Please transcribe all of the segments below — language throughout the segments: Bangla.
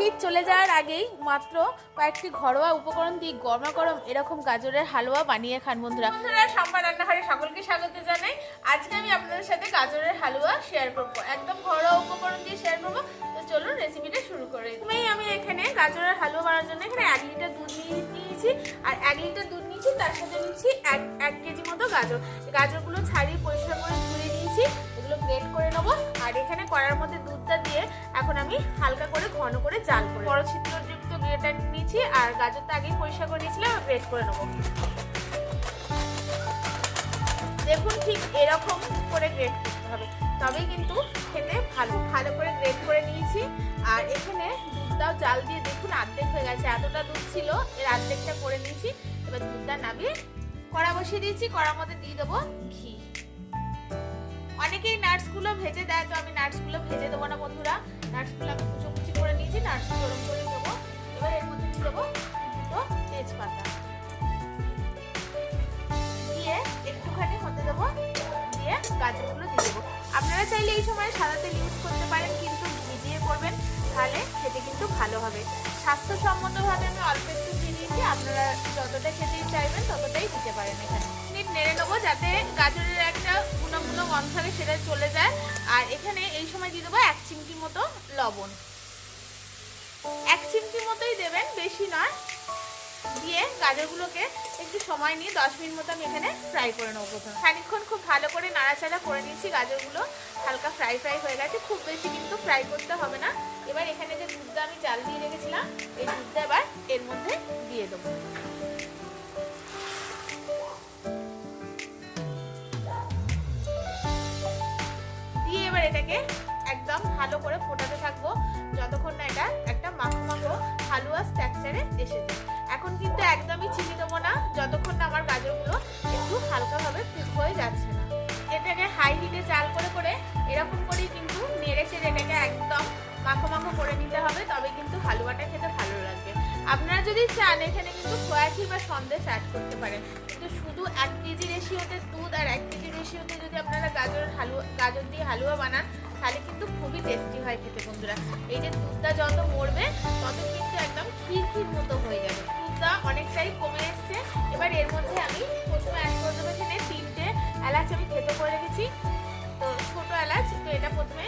শীত চলে যাওয়ার আগেই মাত্র কয়েকটি ঘরোয়া উপকরণ দিয়ে গরমা গরম এরকম গাজরের হালুয়া বানিয়ে খান বন্ধুরা। সম্বার রান্নাঘরে সকলকে স্বাগত জানাই। আজকে আমি আপনাদের সাথে গাজরের হালুয়া শেয়ার করব। একদম ঘরোয়া উপকরণ দিয়ে শেয়ার করব। তো চলুন রেসিপিটা শুরু করে প্রথমেই আমি এখানে গাজরের হালুয়া বানানোর জন্য এখানে এক লিটার দুধ নিয়ে নিয়েছি। আর এক লিটার দুধ নিয়েছি, তার সাথে নিচ্ছি এক এক কেজি মতো গাজর। গাজরগুলো ছাড়িয়ে পরিষ্কার করে ধুয়ে নিয়েছি। এগুলো গ্রেট করে নেব। আর এখানে কড়ার মধ্যে দুধটা দিয়ে এখন আমি হালকা করে ঘন করে জাল করে বড় ছিদ্রযুক্ত গ্রেটার নিয়েছি আর গাজরটা আগেই পরিষ্কার করে নিয়েছিলাম গ্রেট করে নেব। দেখুন ঠিক এরকম করে গ্রেট করতে হবে। তবেই কিন্তু খেতে ভালো। ভালো করে গ্রেট করে নিয়েছি। আর এখানে দুধটাও জাল দিয়ে দেখুন অর্ধেক হয়ে গেছে। এতটা দুধ ছিল, এর অর্ধেকটা করে নিয়েছি। এবার দুধটা নামিয়ে কড়া বসিয়ে দিয়েছি। কড়ার মধ্যে দিয়ে দেবো ঘি। অনেকেই নাটসগুলো ভেজে দেয়, তো আমি নাটসগুলো ভেজে দেবো না বন্ধুরা। নাটসগুলো আমি কুচো কুচি করে নিয়েছি নাটস গরম করে দেবো। এবার এর মধ্যে দেবো তেজপাতা। দিয়ে একটুখানি হতে দেবো, দিয়ে গাজরগুলো দিয়ে দেবো। আপনারা চাইলে এই সময় সাদা ইউজ করতে পারেন, কিন্তু ভিজিয়ে করবেন। তাহলে খেতে কিন্তু ভালো হবে। স্বাস্থ্যসম্মতভাবে আমি অল্প একটু দিয়ে দিয়েছি, আপনারা যতটা খেতে চাইবেন ততটাই দিতে পারেন এখানে। নেড়ে নেব যাতে গাজরের একটা গুণাগুণো গন্ধ থাকে, সেটা চলে যায়। আর এখানে এই সময় দিয়ে দেবো এক চিমটি মতো লবণ। এক চিমটি মতোই দেবেন, বেশি নয়। দিয়ে গাজরগুলোকে একটু সময় নিয়ে দশ মিনিট মতো আমি এখানে ফ্রাই করে নেব প্রথমে। খানিকক্ষণ খুব ভালো করে নাড়াচাড়া করে নিয়েছি গাজরগুলো। হালকা ফ্রাই ফ্রাই হয়ে গেছে। খুব বেশি কিন্তু ফ্রাই করতে হবে না। এবার এখানে যে দুধটা আমি জাল দিয়ে রেখেছিলাম, এই দুধটা এবার এর মধ্যে দিয়ে দেবো। দিয়ে এবার এটাকে একদম ভালো করে ফোটাতে থাকব। হালকাভাবে হয়ে যাচ্ছে না। এটাকে হাই হিটে চাল করে করে এরকম করেই কিন্তু নেড়ে চেড়ে এটাকে একদম মাখো মাখো করে নিতে হবে, তবে কিন্তু হালুয়াটা খেতে ভালো লাগবে। আপনারা যদি চান, এখানে কিন্তু খোয়া বা সন্দেশ অ্যাড করতে পারেন। কিন্তু শুধু এক কেজি রেশিওতে দুধ আর এক কেজি রেশিওতে যদি আপনারা গাজরের হালুয়া গাজর দিয়ে হালুয়া বানান, তাহলে কিন্তু খুবই টেস্টি হয় খেতে বন্ধুরা। এই যে দুধটা যত মরবে, তত কিন্তু একদম ক্ষীর ক্ষীর মতো হয়ে যাবে। দুধটা অনেকটাই কমে এসছে। এবার এর মধ্যে আমি প্রথমে এলাচ আমি খেতে করে রেখেছি। তো ছোটো এলাচ, তো এটা প্রথমে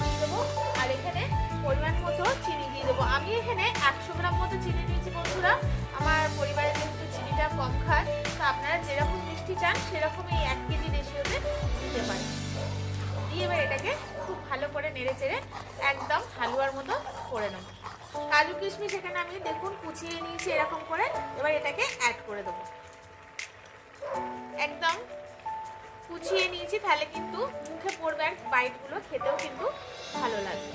দিয়ে দেবো। আর এখানে পরিমাণ মতো চিনি দিয়ে দেবো। আমি এখানে একশো গ্রাম মতো চিনি দিয়েছি বন্ধুরা। আমার পরিবারের যেহেতু চিনিটা কম খায়, তো আপনারা যেরকম মিষ্টি চান সেরকম এই এক কেজি রেশিওতে দিতে পারেন। দিয়ে এবার এটাকে খুব ভালো করে নেড়ে চেড়ে একদম হালুয়ার মতো করে নেব। কাজু কিশমিশ এখানে আমি দেখুন কুচিয়ে নিয়েছি এরকম করে। এবার এটাকে অ্যাড করে দেবো। কুচিয়ে নিয়েছি, তাহলে কিন্তু মুখে পড়বে আর বাইটগুলো খেতেও কিন্তু ভালো লাগবে।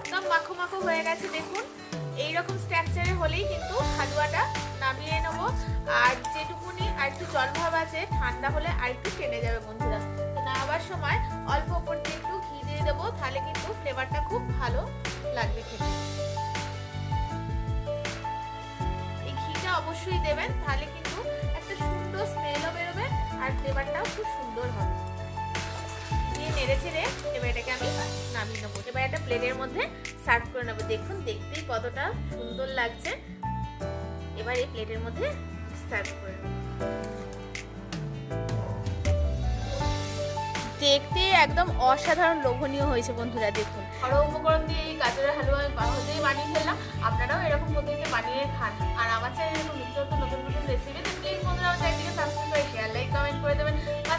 একদম মাখো মাখো হয়ে গেছে, দেখুন। এইরকম স্ট্রাকচারে হলেই কিন্তু হালুয়াটা নামিয়ে নেব। আর যেটুকুনি আর একটু জল ভাব আছে, ঠান্ডা হলে আর একটু টেনে যাবে বন্ধুরা। অবশ্যই দেবেন, তাহলে কিন্তু একটা সুন্দর স্মেলও বেরোবে আর ফ্লেভারটাও খুব সুন্দর হবে। দিয়ে নেড়ে চেড়ে এবার এটাকে আমি নামিয়ে নেব। এবার একটা প্লেটের মধ্যে সার্ভ করে নেব। দেখুন, দেখতেই কতটা সুন্দর লাগছে। এবার এই প্লেটের মধ্যে সার্ভ করে নেব। দেখতে একদম অসাধারণ লোভনীয় হয়েছে বন্ধুরা, দেখুন। আরও উপকরণ বানিয়ে ফেললাম। আপনারাও এরকম পদ্ধতিতে বানিয়ে খান। আর আমার চ্যানেলে এরকম নিত্য নতুন নতুন রেসিপি তো প্লিজ বন্ধুরা আমার চ্যানেলটিকে সাবস্ক্রাইব করে শেয়ার লাইক কমেন্ট করে দেবেন।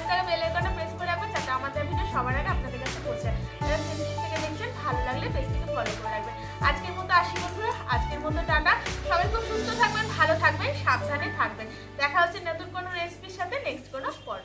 টাকা বেল আইকনটা প্রেস করে রাখবেন, যাতে আমাদের ভিডিও সবার আগে আপনাদের কাছে পৌঁছায় যারা ফেসবুক থেকে দেখছেন, ভালো লাগলে পেজটিকে ফলো করে রাখবেন। আজকের মতো আসি বন্ধুরা। আজকের মতো টাটা। সবাই খুব সুস্থ থাকবেন, ভালো থাকবেন, সাবধানে থাকবেন। দেখা হচ্ছে নতুন কোনো রেসিপির সাথে নেক্সট কোনো পর্ব।